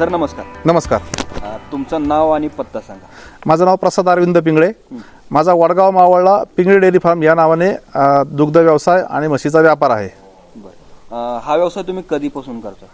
Sir नमस्कार. नमस्कार. अ, तुमचं नाव आणि पत्ता सांगा. माझं नाव प्रसाद अरविंद पिंगळे. माझा वडगाव मावळला पिंगळे डेअरी फार्म या नावाने अ, दुग्ध व्यवसाय आणि म्हशीचा व्यापार आहे. बरं. अ, हा व्यवसाय तुम्ही कधीपासून करता?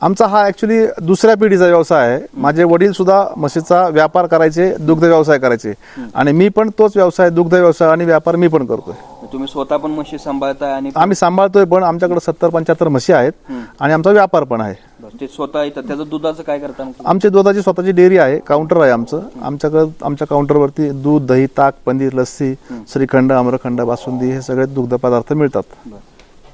आमचा हा ॲक्च्युली दुसऱ्या पिढीचा व्यवसाय आहे. माझे वडील सुद्धा म्हशीचा व्यापार करायचे दुग्ध व्यवसाय करायचे. आणि मी पण तोच व्यवसाय दुग्ध व्यवसाय आणि व्यापार मी पण करतोय. तुम्ही स्वतः पण म्हशी सांभाळताय आणि आम्ही सांभाळतोय पण आमच्याकडे सत्तर पंच्याहत्तर म्हशी आहेत आणि आमचा व्यापार पण आहे. बरं, ते स्वतः येतात. त्याचं दुधाचं काय करता मग तुम्ही? आमची दुधाची स्वतःची डेअरी आहे काउंटर आहे आमचं. आमच्याकडे आमच्या काउंटरवरती दूध दही ताक पनीर लस्सी श्रीखंड आम्रखंड बासुंदी हे सगळे दुग्ध पदार्थ मिळतात. बरं.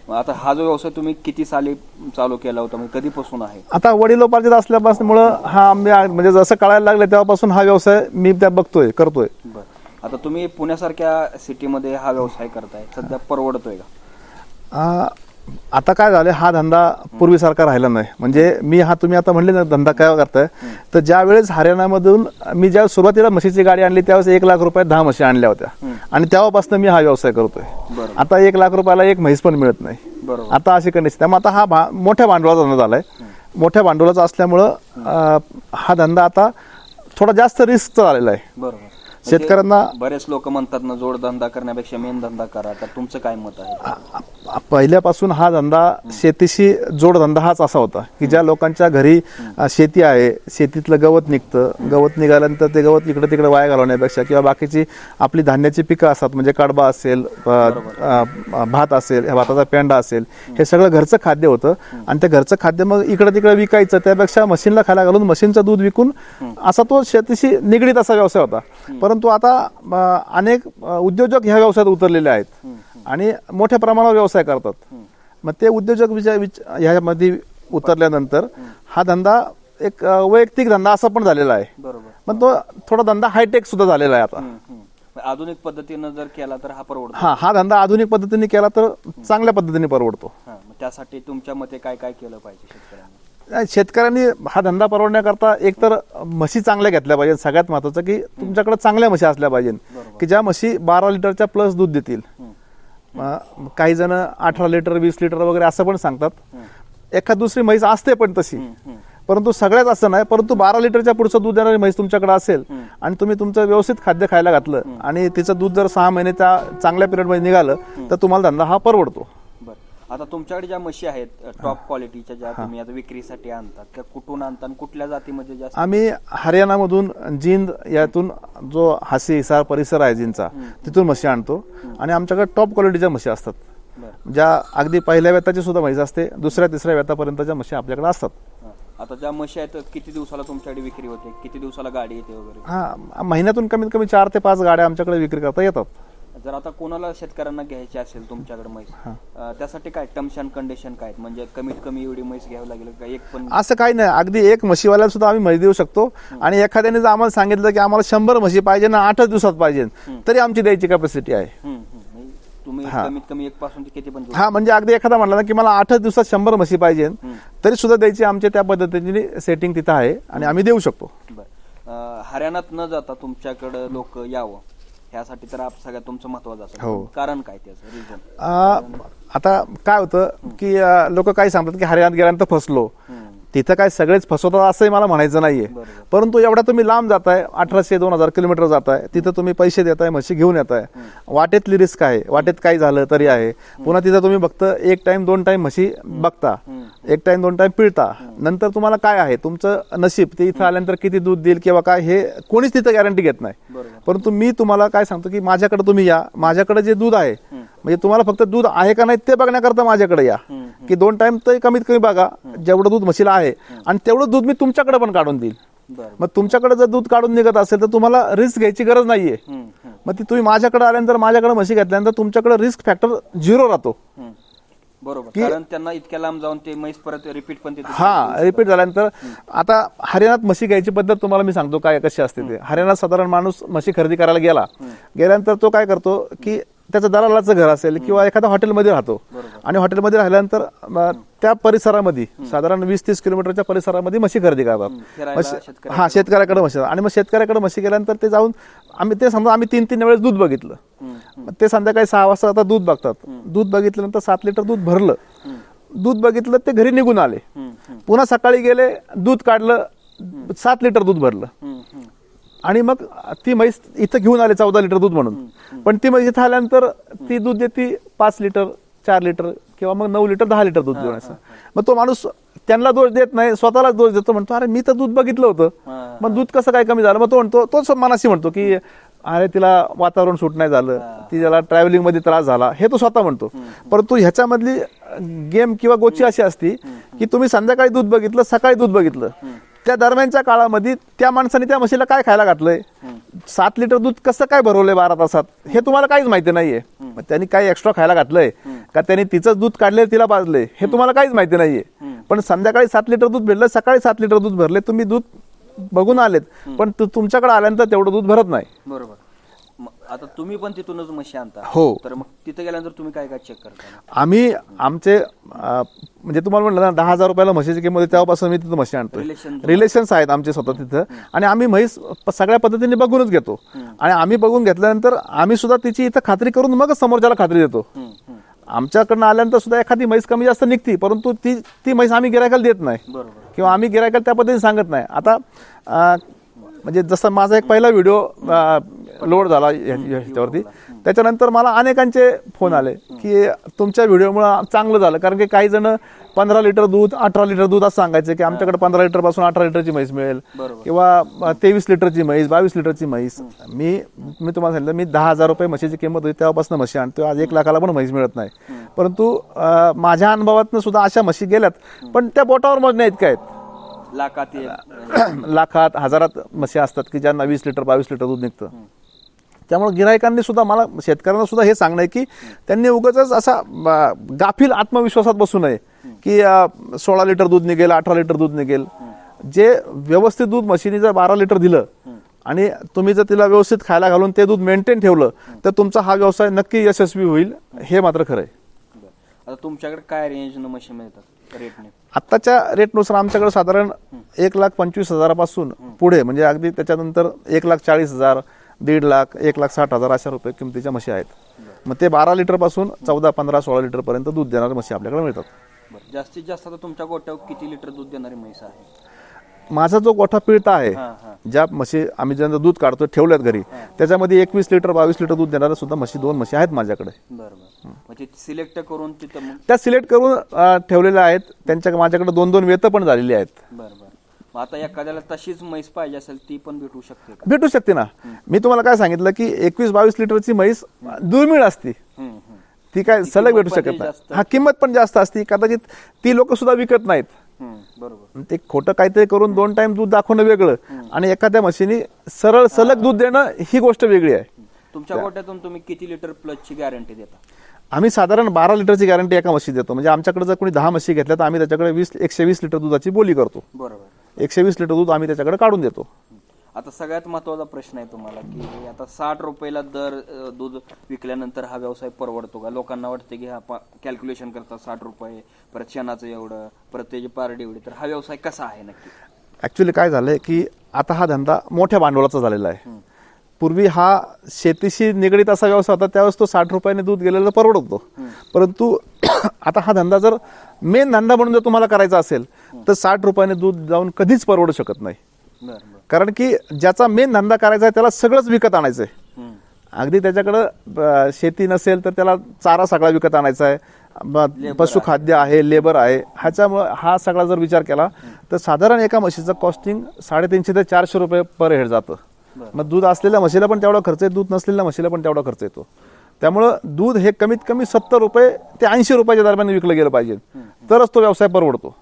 मग आता हा जो व्यवसाय तुम्ही किती साली चालू केला होता म्हणजे कधीपासून आहे? आता वडिलोपार्जित असल्यापासून हा आम्ही म्हणजे जसं कळायला लागलं तेव्हापासून हा व्यवसाय मी त्या बघतोय करतोय. बरं. आता तुम्ही पुण्यासारख्या सिटीमध्ये हा व्यवसाय करताय सध्या परवडतोय का? आ, आता काय झालं हा धंदा पूर्वीसारखा राहिला नाही. म्हणजे मी हा तुम्ही आता म्हणले ना धंदा काय करताय तर ज्या वेळेस हरियाणामधून मी ज्या सुरुवातीला म्हशीची गाडी आणली त्यावेळेस एक लाख रुपयात दहा म्हशी आणल्या होत्या. आणि तेव्हापासून मी हा व्यवसाय करतोय. आता एक लाख रुपयाला एक म्हैस पण मिळत नाही. बरोबर. आता अशी कंडिशन त्यामुळे आता हा भा मोठ्या भांडवलाचा धंदा झालाय. मोठ्या भांडवलाचा असल्यामुळं हा धंदा आता थोडा जास्त रिस्कचा झालेला आहे. बरोबर. शेतकऱ्यांना बरेच लोक म्हणतात ना जोडधंदा करण्यापेक्षा मेन धंदा करा. तर तुमचं काय मत आहे? पहिल्यापासून हा धंदा शेतीशी जोडधंदा हाच असा होता की ज्या लोकांच्या घरी शेती आहे शेतीतलं गवत निघतं गवत निघाल्यानंतर ते गवत इकडे तिकडे वाया घालवण्यापेक्षा किंवा बाकीची आपली धान्याची पिकं असतात म्हणजे कडबा असेल भात असेल भाताचा पेंडा असेल हे सगळं घरचं खाद्य होतं. आणि त्या घरचं खाद्य मग इकडे तिकडे विकायचं त्यापेक्षा मशीनला खायला घालून मशीनचं दूध विकून असा तो शेतीशी निगडीत असा व्यवसाय होता. परंतु आता अनेक उद्योजक ह्या व्यवसायात उतरलेले आहेत आणि मोठ्या प्रमाणावर व्यवसाय करतात. मग ते उद्योजक विचार विच- ह्यामध्ये उतरल्यानंतर हा धंदा एक वैयक्तिक धंदा असा पण झालेला आहे. बरोबर. पण तो थोडा धंदा हायटेक सुद्धा झालेला आहे आता. आधुनिक पद्धतीनं जर केला तर हा परवडतो. हा हा धंदा आधुनिक पद्धतीने केला तर चांगल्या पद्धतीने परवडतो. त्यासाठी तुमच्या मते काय काय केलं पाहिजे शेतकऱ्यांनी? शेतकऱ्यांनी हा धंदा परवडण्याकरता एकतर म्हशी चांगल्या घेतल्या पाहिजेत सगळ्यात महत्वाचं की तुमच्याकडे चांगल्या म्हशी असल्या पाहिजेत की ज्या म्हशी बारा लिटरच्या प्लस दूध देतील. काही जण अठरा लिटर वीस लिटर वगैरे असं पण सांगतात. एखाद दुसरी म्हैस असते पण तशी. परंतु सगळ्यात असं नाही परंतु बारा लिटरच्या पुढचं दूध देणारी म्हैस तुमच्याकडे असेल आणि तुम्ही तुमचं व्यवस्थित खाद्य खायला घातलं आणि तिचं दूध जर सहा महिने त्या चांगल्या पिरियडमध्ये निघालं तर तुम्हाला धंदा हा परवडतो. आता तुमच्याकडे ज्या म्हशी आहेत टॉप क्वालिटीच्या ज्या तुम्ही आता विक्रीसाठी आणतात त्या कुठून आणतात आणि कुठल्या जातीमध्ये जास्त? आम्ही हरियाणामधून जिंद यातून जो हासी हिसार परिसर आहे जिंदचा तिथून म्हशी आणतो. आणि आमच्याकडे टॉप क्वालिटीच्या म्हशी असतात ज्या अगदी पहिल्या व्यताची सुद्धा म्हैस असते दुसऱ्या तिसऱ्या व्यतापर्यंतच्या म्हशी आपल्याकडे असतात. आता ज्या म्हशी आहेत किती दिवसाला तुमच्याकडे विक्री होते? किती दिवसाला गाडी येते वगैरे? हा महिन्यातून कमीत कमी चार ते पाच गाड्या आमच्याकडे विक्री करता येतात. जर आता कोणाला शेतकऱ्यांना घ्यायची असेल तुमच्याकडे म्हैस अं, त्यासाठी काय टर्म्स अँड कंडिशन काय आहेत? म्हणजे कमीत कमी एवढी म्हैस घ्यावी लागेल का? एक पण असं काही नाही. अगदी एक म्हशीवाल्याला सुद्धा आम्ही म्हशी देऊ शकतो. आणि एखाद्याने जर आम्हाला सांगितलं की आम्हाला शंभर म्हशी पाहिजे ना आठच दिवसात पाहिजे तरी आमची द्यायची कॅपॅसिटी आहे. हम्म, हम्म. म्हणजे तुम्ही कमीत कमी एक पासून ते किती पण हा म्हणजे अगदी एखादा म्हणला ना की मला आठच दिवसात शंभर म्हशी पाहिजे तरी सुद्धा द्यायची आमच्या त्या पद्धतीने सेटिंग तिथं आहे आणि आम्ही देऊ शकतो. बरं. अं, हरियाणात न जाता तुमच्याकडे लोक यावं. ह्यासाठी तर आप सगळ्यात तुमचं महत्वाचं असेल हो. कारण काय त्याचं? रिझन आ, आता काय होतं की लोक काय सांगतात की हरियाणात गेल्यानंतर फसलो. तिथं काय सगळेच फसवतात असंही मला म्हणायचं नाहीये. परंतु एवढ्या तुम्ही लांब जाताय अठराशे दोन हजार किलोमीटर जाताय तिथं तुम्ही पैसे देताय म्हशी घेऊन येताय. वाटेतली रिस्क आहे वाटेत काय झालं तरी आहे. पुन्हा तिथं तुम्ही फक्त एक टाइम दोन टाइम म्हशी बघता. एक टाइम दोन टाइम पिळता. नंतर तुम्हाला काय आहे? तुमचं नशीब ते इथं आल्यानंतर किती दूध देईल किंवा काय हे कोणीच तिथं गॅरंटी घेत नाही. परंतु मी तुम्हाला काय सांगतो की माझ्याकडे तुम्ही या. माझ्याकडे जे दूध आहे म्हणजे तुम्हाला फक्त दूध आहे का नाही ते बघण्याकरता माझ्याकडे या. की दोन टाइम तर कमीत कमी बघा जेवढं दूध म्हशीला आहे. आणि तेवढं दूध मी तुमच्याकडे पण काढून देईल. मग तुमच्याकडे जर दूध काढून निघत असेल तर तुम्हाला रिस्क घ्यायची गरज नाहीये. मग ती तुम्ही माझ्याकडे आल्यानंतर माझ्याकडे म्हशी घेतल्यानंतर तुमच्याकडे रिस्क फॅक्टर झिरो राहतो. बरोबर. कारण त्यांना इतक्या लांब जाऊन ते म्हैस परत रिपीट पण ते हा रिपीट झाल्यानंतर आता हरियाणात म्हशी घ्यायची पद्धत तुम्हाला मी सांगतो काय कशी असते ते. हरियाणात साधारण माणूस म्हशी खरेदी करायला गेला. गेल्यानंतर तो काय करतो की त्याचं दलालाचं घर असेल किंवा एखाद्या हॉटेलमध्ये राहतो. आणि हॉटेलमध्ये राहिल्यानंतर त्या परिसरामध्ये साधारण वीस तीस किलोमीटरच्या परिसरामध्ये म्हशी खरेदी करतात म्हशी- हा शेतकऱ्याकडे म्हशी. आणि मग शेतकऱ्याकडे म्हशी गेल्यानंतर ते जाऊन आम्ही ते समजा आम्ही तीन तीन वेळेस दूध बघितलं. मग ते संध्याकाळी सहा वाजता आता दूध बघतात. दूध बघितल्यानंतर सात लिटर दूध भरलं. दूध बघितलं ते घरी निघून आले. पुन्हा सकाळी गेले दूध काढलं सात लिटर दूध भरलं. आणि मग ती म्हैस इथं घेऊन आले चौदा लिटर दूध म्हणून. पण ती म्हैस इथं आल्यानंतर ती दूध देते पाच लिटर चार लिटर किंवा मग नऊ लिटर दहा लिटर दूध देऊन असं. मग तो माणूस त्यांना दोष देत नाही स्वतःलाच दोष देतो म्हणतो अरे मी तर दूध बघितलं होतं. मग दूध कसं काय कमी झालं? मग तो म्हणतो तोच मनाशी म्हणतो की अरे तिला वातावरण सूट नाही झालं. ती त्याला ट्रॅव्हलिंगमध्ये त्रास झाला. हे तो स्वतः म्हणतो. परंतु ह्याच्यामधली गेम किंवा गोची अशी असती की तुम्ही संध्याकाळी दूध बघितलं सकाळी दूध बघितलं. त्या दरम्यानच्या काळामध्ये त्या माणसाने त्या म्हशीला काय खायला घातलंय? सात लिटर दूध कसं काय भरवलंय बारा तासात? हे तुम्हाला काहीच माहिती नाहीये. मग त्यांनी काही एक्स्ट्रा खायला घातलंय? का त्यांनी तिचंच दूध काढले तिला पाजले हे तुम्हाला काहीच माहिती नाहीये. पण संध्याकाळी सात लिटर दूध भेटलं सकाळी सात लिटर दूध भरले तुम्ही दूध बघून आलेत. पण तुमच्याकडे आल्यानंतर तेवढं दूध भरत नाही. बरोबर. आता तुम्ही पण तिथूनच म्हशी आणता हो. तर मग तिथे गेल्यानंतर तुम्ही काय काय चेक करता आम्ही आमचे अं, म्हणजे तुम्हाला म्हणलं ना दहा हजार रुपयाला म्हशीची किंमत आहे, तेव्हापासून मी तिथं म्हशी आणतो Relation- रिलेशन्स आहेत आमचे स्वतः तिथं. आणि आम्ही म्हैस प- सगळ्या पद्धतीने बघूनच घेतो. आणि आम्ही बघून घेतल्यानंतर आम्ही सुद्धा तिची इथं खात्री करून मगच समोरच्याला खात्री देतो. हम्म, हम्म. आमच्याकडनं आल्यानंतर सुद्धा एखादी म्हैस कमी जास्त निघती परंतु ती ती म्हैस आम्ही गिरायकाला देत नाही. बरोबर. किंवा आम्ही गिरायकाला त्या पद्धतीने सांगत नाही. आता अं, म्हणजे जसं माझा एक पहिला व्हिडिओ लोड झाला ह्या- ह्याच्यावरती. त्याच्यानंतर मला अनेकांचे फोन आले की तुमच्या व्हिडिओमुळे चांगलं झालं. कारण की काही जण पंधरा लिटर दूध अठरा लिटर दूध असं सांगायचे की आमच्याकडे पंधरा लिटरपासून अठरा लिटरची म्हैस मिळेल. किंवा तेवीस लिटरची म्हैस बावीस लिटरची म्हैस. मी मी तुम्हाला सांगितलं मी दहा हजार रुपये म्हशीची किंमत होती तेव्हापासून म्हशी आणतो आज एक लाखाला पण म्हैस मिळत नाही. परंतु माझ्या अनुभवातनं सुद्धा अशा म्हशी गेल्यात. पण त्या बोटावर मोजण्या इतक्या आहेत लाखात लाखात हजारात म्हशी असतात की ज्यांना वीस लिटर बावीस लिटर दूध निघतं. त्यामुळे गिरायकांनी सुद्धा मला शेतकऱ्यांना सुद्धा हे सांगणं आहे की त्यांनी उगाच असा गाफील आत्मविश्वासात बसू नये की सोळा लिटर दूध निघेल अठरा लिटर दूध निघेल. जे व्यवस्थित दूध मशीनी जर बारा लिटर दिलं आणि तुम्ही जर तिला व्यवस्थित खायला घालून ते दूध मेंटेन ठेवलं तर तुमचा हा व्यवसाय नक्की यशस्वी होईल हे मात्र खरं आहे. आता तुमच्याकडे काय रेंजनं म्हशी मिळतात रेटने आत्ताच्या रेटनुसार आमच्याकडे साधारण एक लाख पंचवीस हजारापासून पुढे म्हणजे अगदी त्याच्यानंतर एक लाख चाळीस हजार दीड लाख एक लाख साठ हजार अशा रुपये किमतीच्या म्हशी आहेत. मग ते बारा लिटरपासून चौदा पंधरा सोळा लिटर पर्यंत दूध देणाऱ्या म्हशी आपल्याकडे मिळतात. जास्तीत जास्त आता तुमच्या गोट्यावर किती लिटर दूध देणारी म्हैस आहे? माझा जो गोठा पिळता आहे ज्या म्हशी आम्ही ज्यांना दूध काढतो ठेवल्यात घरी त्याच्यामध्ये एकवीस लिटर बावीस लिटर दूध देणाऱ्या सुद्धा म्हशी दोन म्हशी आहेत माझ्याकडे. बरं बरं. म्हणजे सिलेक्ट करून त्या सिलेक्ट करून ठेवलेल्या आहेत. त्यांच्या माझ्याकडे दोन दोन वेतं पण झालेली आहेत. बरं बरं. मग आता एखाद्याला तशीच म्हैस पाहिजे असेल ती पण भेटू शकते भेटू शकते ना. मी तुम्हाला काय सांगितलं की एकवीस बावीस लिटरची म्हैस दुर्मिळ असती. ती काय सलग भेटू शकत नाही. हा किंमत पण जास्त असती. कदाचित ती लोक सुद्धा विकत नाहीत. बरोबर. ते खोटं काहीतरी करून दोन टाइम दूध दाखवणं वेगळं. आणि एखाद्या म्हशीने सरळ सलग दूध देणं ही गोष्ट वेगळी आहे. तुमच्या गोट्यातून तुम्ही किती लिटर प्लसची गॅरंटी देता? आम्ही साधारण बारा लिटरची गॅरंटी एका म्हशी देतो. म्हणजे आमच्याकडे जर कोणी दहा म्हशी घेतल्या तर आम्ही त्याच्याकडे वीस एकशे वीस लिटर दुधाची बोली करतो. बरोबर. एकशे वीस लिटर दूध आम्ही त्याच्याकडे काढून देतो. आता सगळ्यात महत्त्वाचा प्रश्न आहे तुम्हाला की आता साठ रुपयाला दर दूध विकल्यानंतर हा व्यवसाय परवडतो का? लोकांना वाटते की हा कॅल्क्युलेशन करतात साठ रुपये परत शेणाचं एवढं परत त्याची पारडी एवढी. तर हा व्यवसाय कसा आहे नक्की? ऍक्च्युली काय झालंय की आता हा धंदा मोठ्या भांडवलाचा झालेला आहे. पूर्वी हा शेतीशी निगडीत असा व्यवसाय होता त्यावेळेस तो साठ रुपयाने दूध गेलेला परवडत. परंतु आता हा धंदा जर मेन धंदा म्हणून जर तुम्हाला करायचा असेल तर साठ रुपयाने दूध जाऊन कधीच परवडू शकत नाही. कारण की ज्याचा मेन धंदा करायचा आहे त्याला सगळंच विकत आणायचं आहे. अगदी त्याच्याकडं शेती नसेल तर त्याला चारा सगळा विकत आणायचा आहे. पशुखाद्य आहे. लेबर आहे ह्याच्यामुळे हा सगळा जर विचार केला तर साधारण एका म्हशीचं कॉस्टिंग साडेतीनशे ते चारशे रुपये पर हेड जातं. मग दूध असलेल्या म्हशीला पण तेवढा खर्च आहे दूध नसलेल्या म्हशीला पण तेवढा खर्च येतो. त्यामुळं दूध हे कमीत कमी सत्तर रुपये ते ऐंशी रुपयाच्या दरम्यान विकलं गेलं पाहिजे. तरच तो व्यवसाय परवडतो.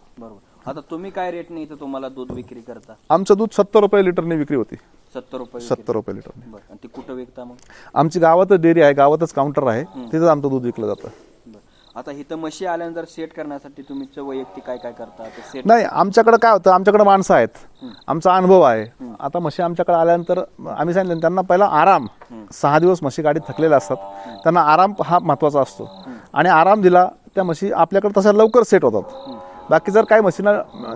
आता तुम्ही काय रेटने इथं तुम्हाला दूध विक्री करता? आमचं दूध सत्तर रुपये लिटरने विक्री होती. सत्तर रुपये. सत्तर रुपये बरं. आणि ती कुठं विकता मग? आमची गावातच डेअरी आहे गावातच काउंटर आहे. तिथं आमचं दूध विकलं जातं. बरं. आता इथं म्हशी आल्यानंतर सेट करण्यासाठी तुम्ही वैयक्तिक काय काय करता? ते सेट नाही आमच्याकडे काय होतं आमच्याकडे माणसं आहेत. आमचा अनुभव आहे. आता म्हशी आमच्याकडे आल्यानंतर आम्ही सांगितलं ना, त्यांना पहिला आराम. सहा दिवस म्हशी गाडीत थकलेल्या असतात. त्यांना आराम हा महत्त्वाचा असतो. आणि आराम दिला त्या म्हशी आपल्याकडे तशा लवकर सेट होतात. बाकी जर काही म्हशीना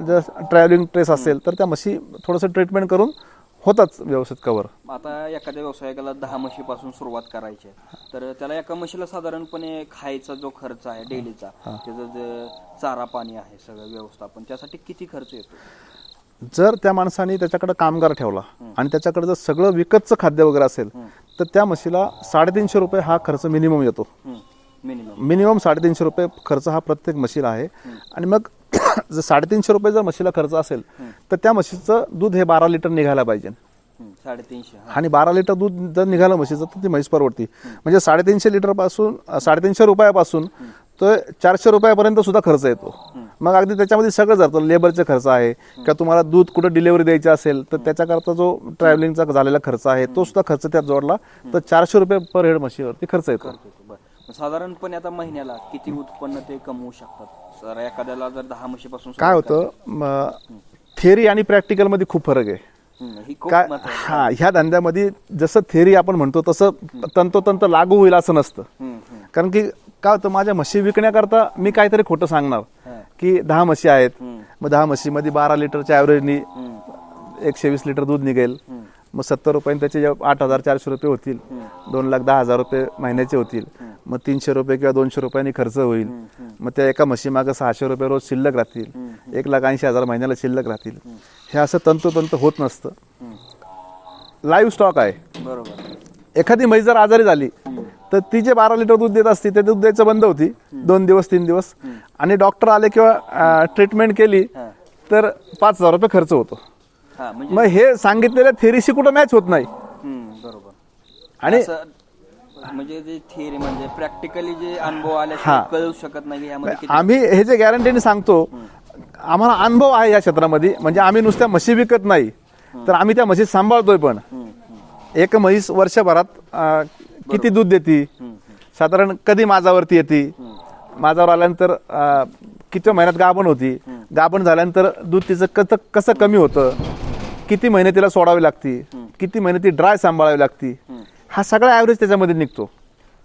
जर ट्रॅव्हलिंग ट्रेस असेल तर त्या म्हशी थोडंसं ट्रीटमेंट करून होताच व्यवस्थित कवर आता एखाद्या व्यवसायिकाला दहा म्हशीपासून सुरुवात करायची आहे. तर त्याला एका म्हशीला साधारणपणे खायचा जो खर्च आहे डेलीचा त्याचं जे चारा पाणी आहे सगळं व्यवस्थापन त्यासाठी किती खर्च येतो? जर त्या माणसाने त्याच्याकडे कामगार ठेवला आणि त्याच्याकडे जर सगळं विकतचं खाद्य वगैरे असेल तर त्या म्हशीला साडेतीनशे रुपये हा खर्च मिनिमम येतो. मिनिमम. मिनिमम साडेतीनशे रुपये खर्च हा प्रत्येक म्हशीला आहे. आणि मग जर साडेतीनशे रुपये जर म्हशीला खर्च असेल तर त्या म्हशीचं दूध हे बारा लिटर निघायला पाहिजे. साडेतीनशे. आणि बारा लिटर दूध जर निघालं म्हशीचं तर ती म्हैस परवडती. म्हणजे साडेतीनशे लिटरपासून साडेतीनशे रुपयापासून तो चारशे रुपयापर्यंत सुद्धा खर्च येतो. मग अगदी त्याच्यामध्ये सगळं जातं. लेबरचे खर्च आहे किंवा तुम्हाला दूध कुठं डिलिव्हरी द्यायची असेल तर त्याच्याकरता जो ट्रॅव्हलिंगचा झालेला खर्च आहे तो सुद्धा खर्च त्यात जोडला तर चारशे रुपये पर हेड म्हशीवरती खर्च येतो. साधारणपणे आता महिन्याला किती उत्पन्न ते कमवू शकतात सर एखाद्याला जर दहा म्हशीपासून काय होतं थेअरी आणि प्रॅक्टिकलमध्ये खूप फरक आहे ही काय हा ह्या धंद्यामध्ये जसं थेअरी आपण म्हणतो तसं तंतोतंत लागू होईल असं नसतं. कारण की काय होतं माझ्या म्हशी विकण्याकरता मी काहीतरी खोटं सांगणार. की दहा म्हशी आहेत. मग दहा म्हशीमध्ये बारा लिटरच्या ॲव्हरेजनी. एकशे वीस लिटर दूध निघेल. मग सत्तर रुपयाने त्याचे आठ हजार चारशे रुपये होतील. दोन लाख दहा हजार रुपये महिन्याचे होतील. मग तीनशे रुपये किंवा दोनशे रुपयांनी खर्च होईल. मग त्या एका म्हशीमागं सहाशे रुपये रोज शिल्लक राहतील. एक लाख ऐंशी हजार महिन्याला शिल्लक राहतील. हे असं तंतोतंत होत नसतं. लाईव्ह स्टॉक आहे. बरोबर. एखादी म्हैस जर आजारी झाली तर ती जे बारा लिटर दूध देत असते ते दूध द्यायचं बंद होती. दोन दिवस तीन दिवस. आणि डॉक्टर आले किंवा ट्रीटमेंट केली. तर पाच हजार रुपये खर्च होतो. हा म्हणजे मग हे सांगितलेल्या थेरीशी कुठं मॅच होत नाही. हम्म, बरोबर. आणि असं म्हणजे जे थिअरी म्हणजे प्रॅक्टिकली जे अनुभव आल्याशिवाय कळू शकत नाही की यामध्ये किती. आम्ही हे जे गॅरंटीने सांगतो आम्हाला अनुभव आहे या क्षेत्रामध्ये म्हणजे आम्ही नुसत्या म्हशी विकत नाही तर आम्ही त्या म्हशी सांभाळतोय पण. हम्म, हम्म, एक म्हैस वर्षभरात अं, किती दूध देते? हम्म, साधारण कधी माझावरती येते? माझावर आल्यानंतर अं, किती महिन्यात गाभण होती? गाभण झाल्यानंतर दूध तिचं कसं कसं कमी होतं? किती महिने तिला सोडावी लागती? किती महिने ती ड्राय सांभाळावी लागती? हा सगळा ॲव्हरेज त्याच्यामध्ये निघतो.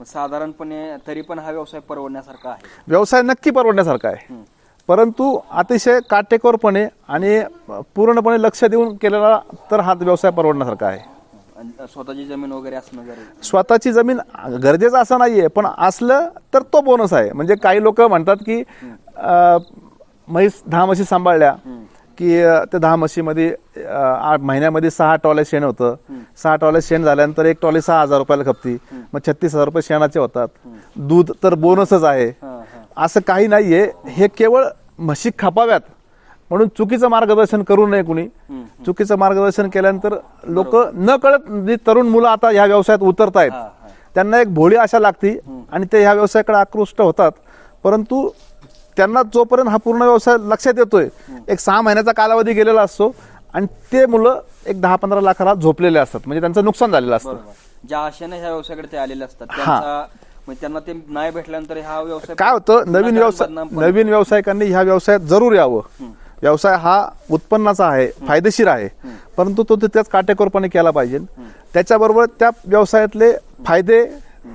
साधारणपणे तरी पण हा व्यवसाय परवडण्यासारखा आहे. व्यवसाय नक्की परवडण्यासारखा आहे. परंतु अतिशय काटेकोरपणे आणि पूर्णपणे लक्ष देऊन केलेला तर हा व्यवसाय परवडण्यासारखा आहे. स्वतःची जमीन वगैरे असणं गरजेचं स्वतःची जमीन गरजेचं असं नाहीये पण असलं तर तो बोनस आहे. म्हणजे काही लोक म्हणतात की म्हैस दहा म्हशी सांभाळल्या. की त्या दहा म्हशीमध्ये आठ महिन्यामध्ये सहा टॉले शेण होतं. सहा टॉले शेण झाल्यानंतर एक टॉले सहा हजार रुपयाला खपती. मग छत्तीस हजार रुपये शेणाचे होतात. दूध तर बोनसच आहे. असं काही नाहीये. हे केवळ म्हशी खपाव्यात. म्हणून चुकीचं मार्गदर्शन करू नये कुणी. चुकीचं मार्गदर्शन केल्यानंतर लोक न कळत जी तरुण मुलं आता ह्या व्यवसायात उतरत आहेत हा. त्यांना एक भोळी आशा लागती आणि ते ह्या व्यवसायाकडे आकृष्ट होतात. परंतु त्यांना जोपर्यंत हा पूर्ण व्यवसाय लक्षात येतोय एक सहा महिन्याचा कालावधी गेलेला असतो आणि ते मुलं एक दहा पंधरा लाखाला झोपलेले असतात. म्हणजे त्यांचं नुकसान झालेलं असतं. ज्या आशेने ह्या व्यवसायाकडे ते आलेले असतात त्यांचा म्हणजे त्यांना ते नाही भेटल्यानंतर हा व्यवसाय काय होतं? नवीन व्यवसाय नवीन व्यावसायिकांनी ह्या व्यवसायात जरूर यावं. व्यवसाय हा उत्पन्नाचा आहे फायदेशीर आहे. परंतु तो तिथेच काटेकोरपणे केला पाहिजे. त्याच्याबरोबर त्या व्यवसायातले फायदे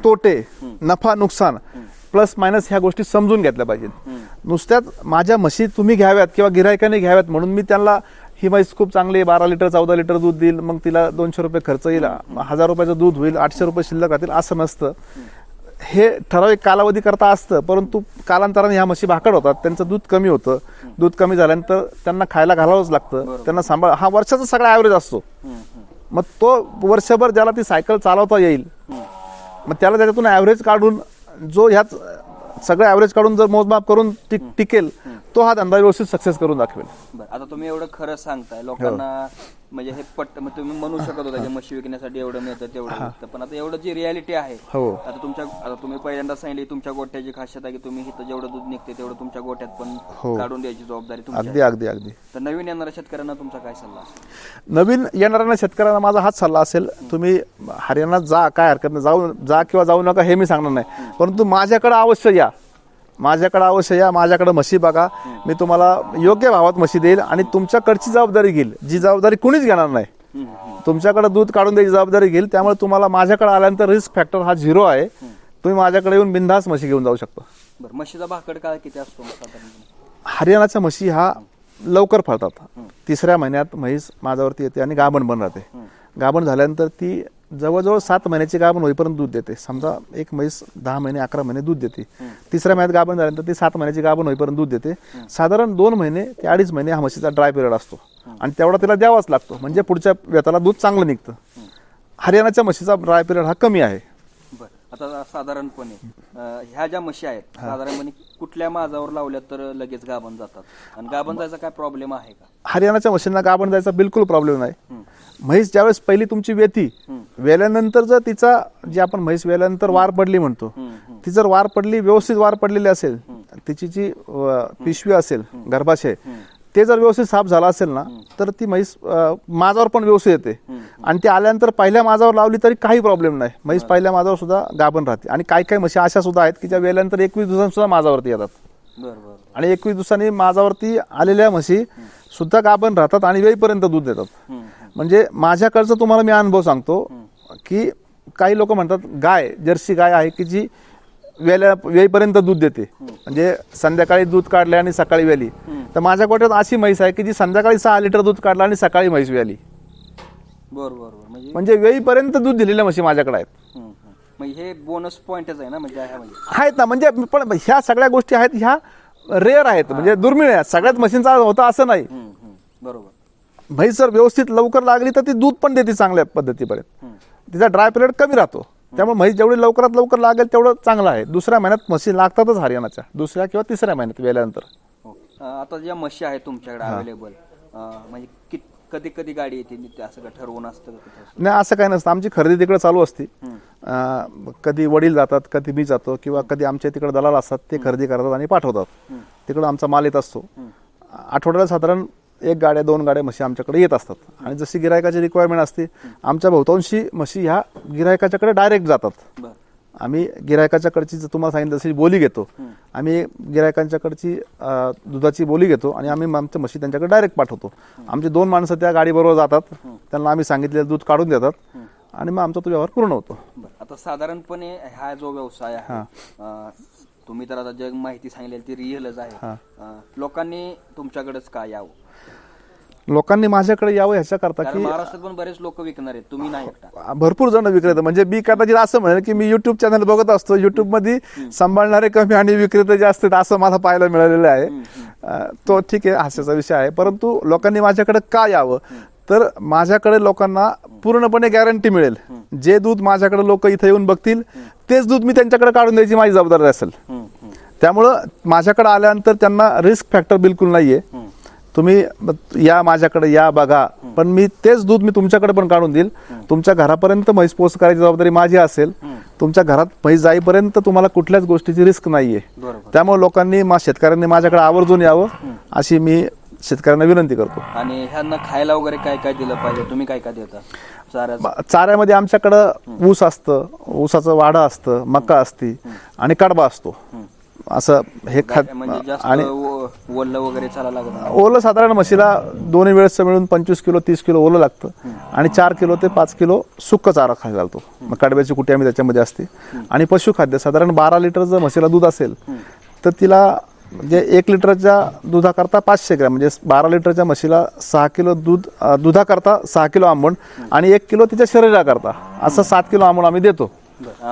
तोटे नफा नुकसान प्लस मायनस ह्या गोष्टी समजून घेतल्या पाहिजेत. नुसत्याच माझ्या म्हशी तुम्ही घ्याव्यात किंवा गिरायकाने घ्याव्यात म्हणून मी त्यांना ही म्हैस खूप चांगली आहे बारा लिटर चौदा लिटर दूध देईल मग तिला दोनशे रुपये खर्च येईल हजार रुपयाचं दूध होईल आठशे रुपये शिल्लक राहतील असं नसतं. हे ठराविक कालावधी करता असतं परंतु कालांतराने ह्या म्हशी भाकड होतात त्यांचं दूध कमी होतं. दूध कमी झाल्यानंतर त्यांना खायला घालावंच लागतं. त्यांना सांभाळ हा वर्षाचा सगळा ॲव्हरेज असतो. मग तो वर्षभर ज्याला ती सायकल चालवता येईल मग त्याला त्याच्यातून ॲव्हरेज काढून जो ह्याच सगळं ॲव्हरेज काढून जर मोजमाप करून टिक टिकेल तो हा धंदा व्यवस्थित सक्सेस करून दाखवेल. बरं आता तुम्ही एवढं खरं सांगताय. लोकांना म्हणजे हे पट म्हणजे तुम्ही म्हणू शकत होता की म्हशी विकण्यासाठी एवढं मिळतं तेवढं मिळतं. पण आता एवढं जी रियालिटी आहे हो. आता तुमच्या आता तुम्ही पहिल्यांदा सांगितली तुमच्या गोट्याची खासियत आहे की तुम्ही इथं जेवढं दूध निघते तेवढं तुमच्या गोट्यात पण हो. काढून द्यायची जबाबदारी तुमची अगदी आहे. अगदी अगदी. तर नवीन येणाऱ्या शेतकऱ्यांना तुमचा काय सल्ला असेल? नवीन येणाऱ्यांना शेतकऱ्यांना माझा हाच सल्ला असेल तुम्ही हरियाणात जा काय हरकत नाही जाऊ जा किंवा जाऊ नका हे मी सांगणार नाही. परंतु माझ्याकडे अवश्य या. माझ्याकडे अवश्य या माझ्याकडे म्हशी बघा. मी तुम्हाला योग्य भावात म्हशी देईल आणि तुमच्याकडची जबाबदारी घेईल. जी जबाबदारी कुणीच घेणार नाही. तुमच्याकडे दूध काढून द्यायची जबाबदारी घेईल त्यामुळे तुम्हाला माझ्याकडे आल्यानंतर रिस्क फॅक्टर हा झिरो आहे. तुम्ही माझ्याकडे येऊन बिंदास म्हशी घेऊन जाऊ शकता. बरं म्हशीचा भाकड काळ किती असतो हरियाणाच्या म्हशी हा लवकर फळतात. तिसऱ्या महिन्यात म्हैस माझ्यावरती येते आणि गाभण पण राहते. गाभण झाल्यानंतर ती जवळजवळ सात महिन्याची गाभण होईपर्यंत दूध देते. समजा एक म्हैस दहा महिने अकरा महिने दूध देते. तिसऱ्या महिन्यात गाभण झाल्यानंतर ती सात महिन्याची गाभण होईपर्यंत दूध देते. साधारण दोन महिने ते अडीच महिने हा म्हशीचा ड्राय पिरियड असतो. आणि तेवढा तिला द्यावाच लागतो. म्हणजे पुढच्या वेताला दूध चांगलं निघतं. हरियाणाच्या म्हशीचा ड्राय पिरियड हा कमी आहे. आता साधारणपणे ह्या ज्या म्हशी आहेत साधारणपणे कुठल्या माझावर लावल्या तर लगेच गाभण जातात? आणि गाभण जायचा काय प्रॉब्लेम आहे का? हरियाणाच्या म्हशींना गाभण जायचा बिलकुल प्रॉब्लेम नाही. म्हैस ज्यावेळेस पहिली तुमची वेती वेल्यानंतर जर तिचा जी आपण म्हैस वेल्यानंतर वार पडली म्हणतो ती जर वार पडली व्यवस्थित वार पडलेली असेल तिची जी पिशवी असेल गर्भाशय ते जर व्यवस्थित साफ झाला असेल ना तर ती म्हैस माझावर पण व्यवस्थित येते. आणि ती आल्यानंतर पहिल्या माझावर लावली तरी काही प्रॉब्लेम नाही. म्हैस पहिल्या माझावर सुद्धा गाभण राहते. आणि काही काही म्हशी अशा सुद्धा आहेत की ज्या वेल्यानंतर एकवीस दिवसांनी सुद्धा माझावरती येतात. आणि एकवीस दिवसांनी माझावरती आलेल्या म्हशी सुद्धा गाभण राहतात आणि वेळीपर्यंत दूध देतात. म्हणजे माझ्याकडचं तुम्हाला मी अनुभव सांगतो की काही लोक म्हणतात गाय जर्सी गाय आहे की जी वेल्या वेळीपर्यंत दूध देते. म्हणजे संध्याकाळी दूध काढले आणि सकाळी वेली. तर माझ्या गोट्यात अशी म्हैस आहे की जी संध्याकाळी सहा लिटर दूध काढलं आणि सकाळी म्हैस वेली. बर बर बर. म्हणजे म्हणजे वेळीपर्यंत दूध दिलेल्या म्हशी माझ्याकडे आहेत. हे बोनस पॉइंटच आहे ना म्हणजे म्हणजे. आहेत ना म्हणजे पण ह्या सगळ्या गोष्टी आहेत ह्या रेअर आहेत म्हणजे दुर्मिळ आहेत. सगळ्याच म्हशींचा होतं असं नाही. बरोबर. म्हैस जर व्यवस्थित लवकर लागली तर ती दूध पण देते चांगल्या पद्धतीपर्यंत. तिचा ड्राय पिरियड कमी राहतो. त्यामुळे म्हैस जेवढी लवकरात लवकर लागेल तेवढं चांगलं आहे. दुसऱ्या महिन्यात म्हशी लागतातच हरियाणाच्या. दुसऱ्या किंवा तिसऱ्या महिन्यात वेल्यानंतर. आता ज्या म्हशी आहेत तुमच्याकडे अवेलेबल म्हणजे कधी कधी गाडी येते असं का ठरवून असतं? नाही असं काही नसतं. आमची खरेदी तिकडे चालू असते. कधी वडील जातात कधी मी जातो किंवा कधी आमच्या तिकडे दलाल असतात ते खरेदी करतात आणि पाठवतात. तिकडं आमचा माल येत असतो. आठवड्याला साधारण एक गाड्या दोन गाड्या म्हशी आमच्याकडे येत असतात. आणि जशी गिरायकाची रिक्वायरमेंट असते आमच्या बहुतांशी म्हशी ह्या गिरायकाच्याकडे डायरेक्ट जातात. आम्ही गिरायकाच्याकडची जर तुम्हाला सांगितलं तशी बोली घेतो आम्ही गिरायकांच्याकडची दुधाची बोली घेतो आणि आम्ही आमच्या म्हशी त्यांच्याकडे डायरेक्ट पाठवतो. आमची दोन माणसं त्या गाडीबरोबर जातात. त्यांना आम्ही सांगितलेलं दूध काढून देतात. आणि मग आमचा तो व्यवहार पूर्ण होतो. आता साधारणपणे हा जो व्यवसाय आहे तुम्ही तर आता जग माहिती सांगितलेली ती रिअलच आहे. अं, लोकांनी तुमच्याकडेच का यावं? लोकांनी माझ्याकडे यावं ह्याच्याकरता कारण की महाराष्ट्रात पण बरेच लोक विकणार आहेत. तुम्ही नाही एकटा. भरपूर जण विक्रेते. म्हणजे मी कदाचित असं म्हणेल की मी युट्यूब चॅनल बघत असतो. युट्यूबमध्ये सांभाळणारे कमी आणि विक्रेते जास्त आहेत असं मला पाहायला मिळालेलं आहे. अं, तो ठीक आहे हास्याचा विषय आहे. परंतु लोकांनी माझ्याकडे का यावं? तर माझ्याकडे लोकांना पूर्णपणे गॅरंटी मिळेल. जे दूध माझ्याकडे लोक इथे येऊन बघतील तेच दूध मी त्यांच्याकडे काढून द्यायची माझी जबाबदारी असेल. त्यामुळं माझ्याकडे आल्यानंतर त्यांना रिस्क फॅक्टर बिलकुल नाहीये. तुम्ही या माझ्याकडे या बघा. पण मी तेच दूध मी तुमच्याकडे पण काढून देईल. तुमच्या घरापर्यंत म्हैस पोच करायची जबाबदारी माझी असेल. तुमच्या घरात म्हैस जाईपर्यंत तुम्हाला कुठल्याच गोष्टीची रिस्क नाहीये. त्यामुळे लोकांनी मा शेतकऱ्यांनी माझ्याकडे आवर्जून यावं. अशी मी शेतकऱ्यांना विनंती करतो. आणि ह्यांना खायला वगैरे काय काय दिलं पाहिजे? तुम्ही काय काय देता? चाऱ्याचं. ब- चाऱ्यामध्ये आमच्याकडं ऊस असतं. ऊसाचं वाडा असतं मका असती आणि कडबा असतो. असं हे खात म्हणजे जास्त आणि ओ- ओलं वगैरे चालायला लागत. नाही. ओलं साधारण म्हशीला दोन्ही वेळेसचं मिळून पंचवीस किलो तीस किलो ओलं लागतं. आणि चार किलो ते पाच किलो सुक्क चारा खायला घालतो मग कडब्याची कुटी आम्ही त्याच्यामध्ये असते. आणि पशुखाद्य साधारण बारा लिटर जर म्हशीला दूध असेल तर तिला म्हणजे एक लिटरच्या दुधाकरता पाचशे ग्रॅम म्हणजे बारा लिटरच्या म्हशीला सहा किलो दूध दुधाकरता सहा किलो आंबण आणि एक किलो तिच्या शरीराकरता. असं सात किलो आंबण आम्ही देतो.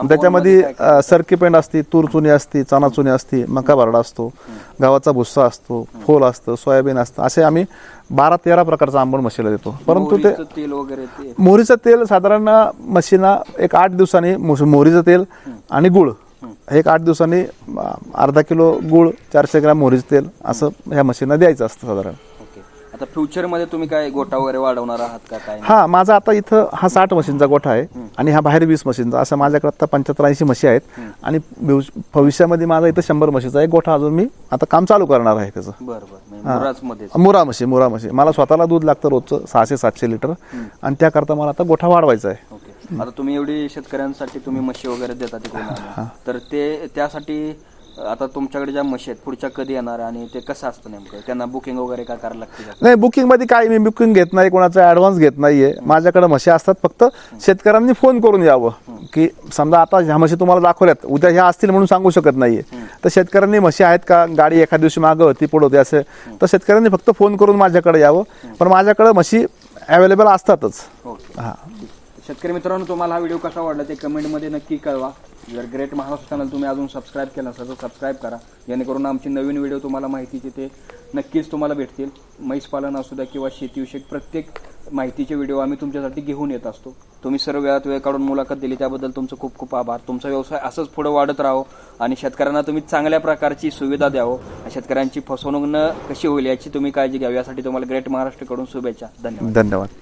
त्याच्यामध्ये अ, सरकी पेंड असते तूर चुनी असते चणा चुनी असते मका भरडा असतो गव्हाचा भुस्सा असतो फोल असतं सोयाबीन असतं असे आम्ही बारा तेरा प्रकारचा आंबण म्हशीला देतो. परंतु ते मोहरीचं तेल वगैरे मोहरीचं तेल साधारण म्हशीला एक आठ दिवसांनी मोहरीचं तेल आणि गुळ. एक आठ दिवसांनी अर्धा किलो गुळ चारशे ग्रॅम मोहरीचं तेल असं ह्या म्हशींना द्यायचं असतं साधारण. आता फ्युचरमध्ये तुम्ही काय गोटा वगैरे वाढवणार आहात का काय हा माझा आता इथं हा साठ मशीनचा गोठा आहे आणि हा बाहेर वीस मशीनचा असं माझ्याकडे आता पंच्याहत्तर ऐंशी म्हशी आहेत. आणि भविष्य- भविष्यामध्ये माझा इथं शंभर म्हशीचा एक गोठा अजून मी आता काम चालू करणार आहे त्याचं. बरं बरं. मुराजमध्ये मुरा म्हशी मुरा म्हशी मला स्वतःला दूध लागतं रोजचं सहाशे सातशे लिटर. आणि त्याकरता मला आता गोठा वाढवायचा आहे. ओके. आता तुम्ही एवढी शेतकऱ्यांसाठी तुम्ही म्हशी वगैरे देता तिकडून. तर ते त्यासाठी आता तुमच्याकडे ज्या म्हशी आहेत पुढच्या कधी येणार आणि ते कसं असतं नेमकं? त्यांना बुकिंग वगैरे काय करायला लागते? नाही बुकिंगमध्ये काही मी बुकिंग घेत नाही कोणाचा ऍडव्हान्स घेत नाहीये. माझ्याकडे म्हशी असतात फक्त शेतकऱ्यांनी फोन करून यावं. की समजा आता ह्या म्हशी तुम्हाला दाखवल्यात उद्या ह्या असतील म्हणून सांगू शकत नाहीये. तर शेतकऱ्यांनी म्हशी आहेत का? गाडी एखाद्या दिवशी मागं होती पुढे होती असे. तर शेतकऱ्यांनी फक्त फोन करून माझ्याकडे यावं. पण माझ्याकडे म्हशी अवेलेबल असतातच. हा. शेतकरी मित्रांनो तुम्हाला हा व्हिडिओ कसा वाटला ते कमेंटमध्ये नक्की कळवा. जर ग्रेट महाराष्ट्र चॅनल तुम्ही अजून सबस्क्राईब केलं नसेल तर सबस्क्राईब करा. जेणेकरून आमची नवीन व्हिडिओ तुम्हाला माहितीचे ते नक्कीच तुम्हाला भेटतील. म्हैस पालन असू द्या किंवा शेतीविषयक प्रत्येक माहितीचे व्हिडिओ आम्ही तुमच्यासाठी घेऊन येत असतो. तुम्ही सर्व वेळात वेळ काढून मुलाखत दिली त्याबद्दल तुमचं खूप खूप आभार. तुमचा व्यवसाय असंच पुढे वाढत राहो आणि शेतकऱ्यांना तुम्ही चांगल्या प्रकारची सुविधा द्यावं. शेतकऱ्यांची फसवणूक न कशी होईल याची तुम्ही काळजी घ्यावी यासाठी तुम्हाला ग्रेट महाराष्ट्रकडून शुभेच्छा. धन्यवाद. धन्यवाद.